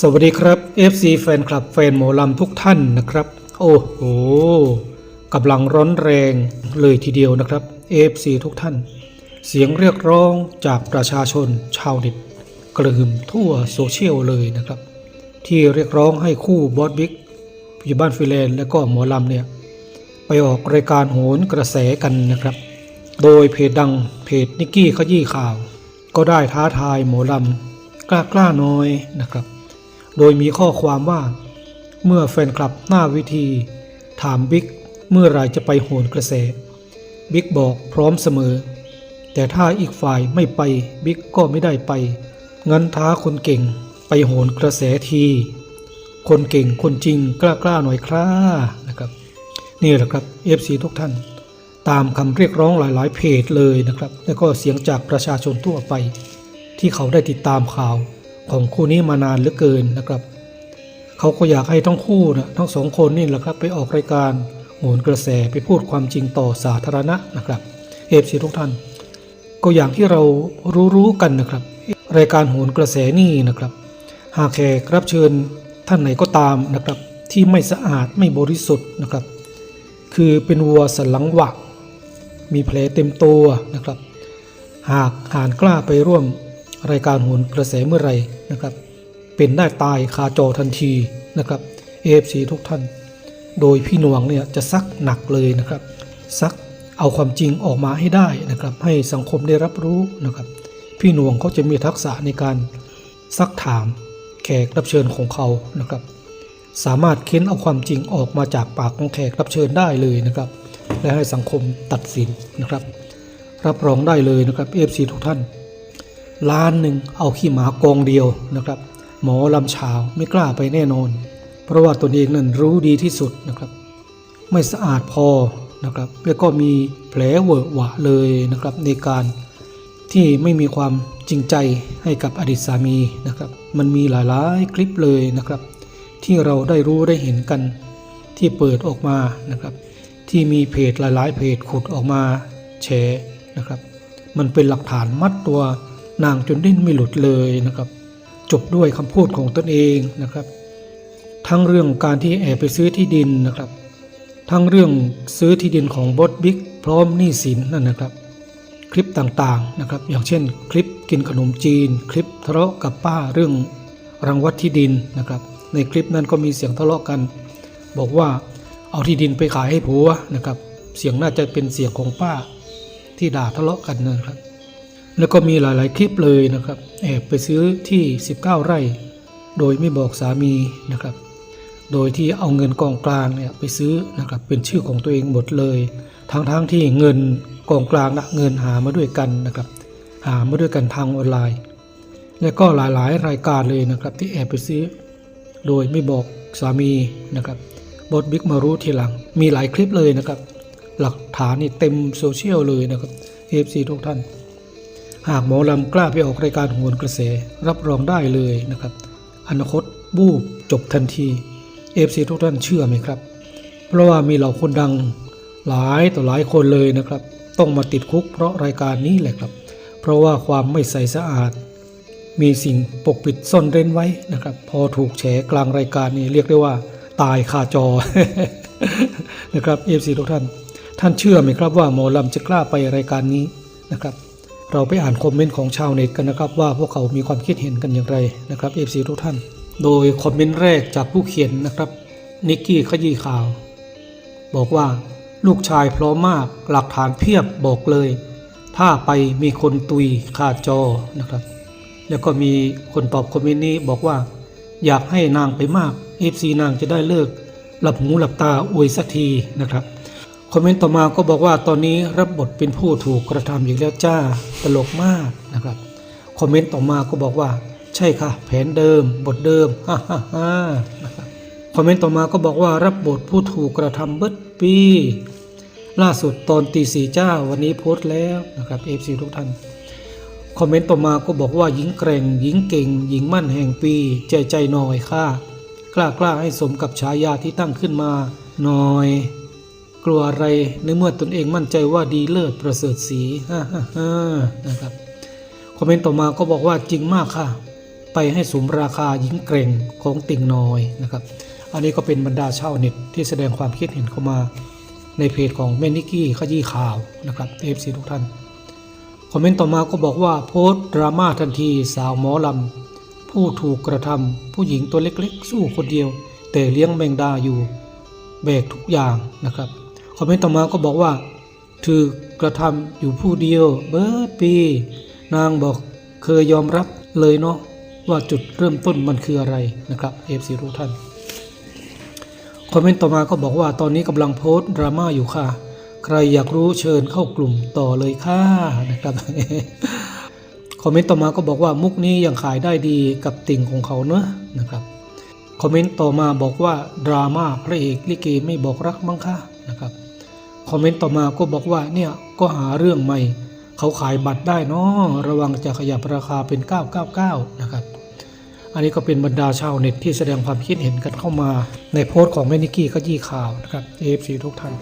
สวัสดีครับ FC แฟนคลับแฟนหมอลำทุกท่านนะครับ โอ้โหกำลังร้อนแรงเลยทีเดียวนะครับ FC ทุกท่าน เสียงเรียกร้องจากประชาชนชาวเน็ตกระหึ่มทั่วโซเชียลเลยนะครับ ที่เรียกร้องให้คู่บอสบิ๊กพิบ้านฟิเลนและก็หมอลำเนี่ย ไปออกรายการโหนกระแสกันนะครับ โดยเพจดังเพจนิกกี้ขยี้ข่าว ก็ได้ท้าทายหมอลำกล้ากล้าน้อยนะครับ โดยมีข้อความว่า เมื่อแฟนคลับหน้าวิธี ถามบิ๊กเมื่อไรจะไปโหนกระแส บิ๊กบอกพร้อมเสมอ แต่ถ้าอีกฝ่ายไม่ไปบิ๊กก็ไม่ได้ไป งั้นท้าคนเก่งไปโหนกระแสที คนเก่งคนจริงกล้ากล้าหน่อยครานะครับ นี่แหละครับ FC ทุกท่าน ตามคำเรียกร้องหลาย ๆ เพจเลยนะครับ แล้วก็เสียงจากประชาชนทั่วไป ที่เขาได้ติดตามข่าว ของคู่นี้มานานเหลือเกินนะครับ เขาก็อยากให้ทั้งคู่นะทั้งสองคนนี่แหละครับไปออกรายการโหนกระแสไปพูดความจริงต่อสาธารณะนะครับเอฟซีทุกท่าน ก็อย่างที่เรารู้ๆกันนะครับ รายการโหนกระแสนี่นะครับ หากแขกรับเชิญท่านไหนก็ตามนะครับที่ไม่สะอาดไม่บริสุทธิ์นะครับ คือเป็นวัวสันหลังหวักมีแผลเต็มตัวนะครับ หากหานกล้าไปร่วม รายการโหนกระแสเมื่อไรนะครับ เป็นได้ตายคาจอทันทีนะครับ AFC ทุกท่าน โดยพี่หนวงเนี่ยจะซักหนักเลยนะครับ ซักเอาความจริงออกมาให้ได้นะครับ ให้สังคมได้รับรู้นะครับ พี่หนวงเขาจะมีทักษะในการซักถามแขกรับเชิญของเขานะครับ สามารถเค้นเอาความจริงออกมาจากปากของแขกรับเชิญได้เลยนะครับ และให้สังคมตัดสินนะครับ รับรองได้เลยนะครับ FC ทุกท่าน ล้านหนึ่งเอาขี้หมากองเดียวนะครับ หมอลำชาวไม่กล้าไปแน่นอน เพราะว่าตนเองนั้นรู้ดีที่สุดนะครับ ไม่สะอาดพอนะครับแล้วก็มีแผลเวอะหวะเลยนะครับ ในการที่ไม่มีความจริงใจให้กับอดีตสามีนะครับ มันมีหลายๆคลิปเลยนะครับ ที่เราได้รู้ได้เห็นกันที่เปิดออกมานะครับ ที่มีเพจหลายๆ เพจขุดออกมาแชร์นะครับ มันเป็นหลักฐานมัดตัว นางจนดิ้นไม่หลุดเลยนะครับ จบด้วยคำพูดของตนเองนะครับ ทั้งเรื่องการที่แอบไปซื้อที่ดินนะครับ ทั้งเรื่องซื้อที่ดินของบอสบิ๊กพร้อมหนี้สินนั่นนะครับ คลิปต่างๆนะครับ อย่างเช่น คลิปกินขนมจีน คลิปทะเลาะกับป้าเรื่องรังวัดที่ดินนะครับ ในคลิปนั้นก็มีเสียงทะเลาะกัน บอกว่าเอาที่ดินไปขายให้ผัวนะครับ เสียงน่าจะเป็นเสียงของป้าที่ด่าทะเลาะกันนะครับ แล้วก็มีหลายๆคลิปเลยนะครับแอบไปซื้อที่ 19 ไร่ โดยไม่บอกสามีนะครับ โดยที่เอาเงินกองกลางเนี่ยไปซื้อนะครับเป็นชื่อของตัวเองหมดเลยทั้งๆทที่เงินกองกลางนะเงินหามาด้วยกันนะครับ หามาด้วยกันทางออนไลน์ และก็หลายๆ รายการเลยนะครับที่แอบไปซื้อ โดยไม่บอกสามีนะครับบอสบิ๊กมารู้ทีหลัง มีหลายคลิปเลยนะครับ หลักฐานนี่เต็มโซเชียลเลยนะครับ FC ทุกท่าน หากหมอลำกล้าไปออกรายการหวนกระแสรับรองได้เลยนะครับ อนาคตบูบจบทันที FC ทุกท่านเชื่อไหมครับ เพราะว่ามีเหล่าคนดังหลายต่อหลายคนเลยนะครับ ต้องมาติดคุกเพราะรายการนี้แหละครับ เพราะว่าความไม่ใสสะอาด มีสิ่งปกปิดซ่อนเร้นไว้นะครับ พอถูกแฉกลางรายการนี้เรียกได้ว่าตายคาจอนะครับเอฟซีทุกท่าน ท่านเชื่อไหมครับว่าหมอลำจะกล้าไปรายการนี้นะครับ เราไปอ่านคอมเมนต์ของชาวเน็ตกันนะครับ ว่าพวกเขามีความคิดเห็นกันอย่างไรนะครับเอฟซีทุกท่าน โดยคอมเมนต์แรกจากผู้เขียนนะครับนิกกี้ขยี้ข่าว บอกว่าลูกชายพร้อมมากหลักฐานเพียบบอกเลย ถ้าไปมีคนตุยคาจอนะครับ แล้วก็มีคนตอบคอมเมนต์นี้บอกว่า อยากให้นางไปมาก FC นางจะได้เลิก หลับหูหลับตาอวยสักทีนะครับ คอมเมนต์ต่อมาก็บอกว่าตอนนี้รับบทเป็นผู้ถูกกระทำอีกแล้วจ้าตลกมากนะครับคอมเมนต์ต่อมาก็บอกว่า ใช่ค่ะ แผนเดิม บทเดิมฮ่าฮ่าฮ่าคอมเมนต์ต่อมาก็บอกว่ารับบทผู้ถูกกระทำเบิดปี ล่าสุดตอนตีสี่เจ้าวันนี้โพสต์แล้วนะครับ FC ทุกท่านคอมเมนต์ต่อมาก็บอกว่าหญิงแกร่งหญิงเก่ง หญิงมั่นแห่งปี ใจใจหน่อยค่ะ กล้ากล้าให้สมกับฉายาที่ตั้งขึ้นมาหน่อย กลัวอะไรในเมื่อตนเองมั่นใจว่าดีเลิศประเสริฐสีฮ่าฮ่าฮ่านะครับคอมเมนต์ต่อมาก็บอกว่าจริงมากค่ะ ไปให้สมราคาหญิงเกรงของติ่งน้อยนะครับ อันนี้ก็เป็นบรรดาชาวเน็ตที่แสดงความคิดเห็นเข้ามาในเพจของแม่นิกี้ขยี้ข่าวนะครับเอฟซีทุกท่าน คอมเมนต์ต่อมาก็บอกว่าโพสต์ดราม่าทันทีสาวหมอลำ ผู้ถูกกระทำผู้หญิงตัวเล็กๆ สู้คนเดียว แต่เลี้ยงแมงดาอยู่แบกทุกอย่างนะครับ คอมเมนต์ต่อมาก็บอกว่าถูกกระทำอยู่ผู้เดียว เบิร์ดปี นางบอกเคยยอมรับเลยเนาะว่าจุดเริ่มต้นมันคืออะไรนะครับเอฟซีทุกท่านคอมเมนต์ต่อมาก็บอกว่าตอนนี้กำลังโพสต์ดราม่าอยู่ค่ะ ใครอยากรู้เชิญเข้ากลุ่มต่อเลยค่ะนะครับคอมเมนต์ต่อมาก็บอกว่ามุกนี้ยังขายได้ดีกับติ่งของเขาเนอะนะครับคอมเมนต์ต่อมาบอกว่าดราม่าพระเอกลิเกไม่บอกรักมั้งคะนะครับ คอมเมนต์ต่อมาก็บอกว่าเนี่ยก็หาเรื่องใหม่ เขาขายบัตรได้เนาะระวังจะขยับราคาเป็น 999 นะครับ อันนี้ก็เป็นบรรดาชาวเน็ตที่แสดงความคิดเห็นกันเข้ามาในโพสต์ของแม่นิกกี้ก็ยี่ข่าวนะครับ AFC ทุกท่าน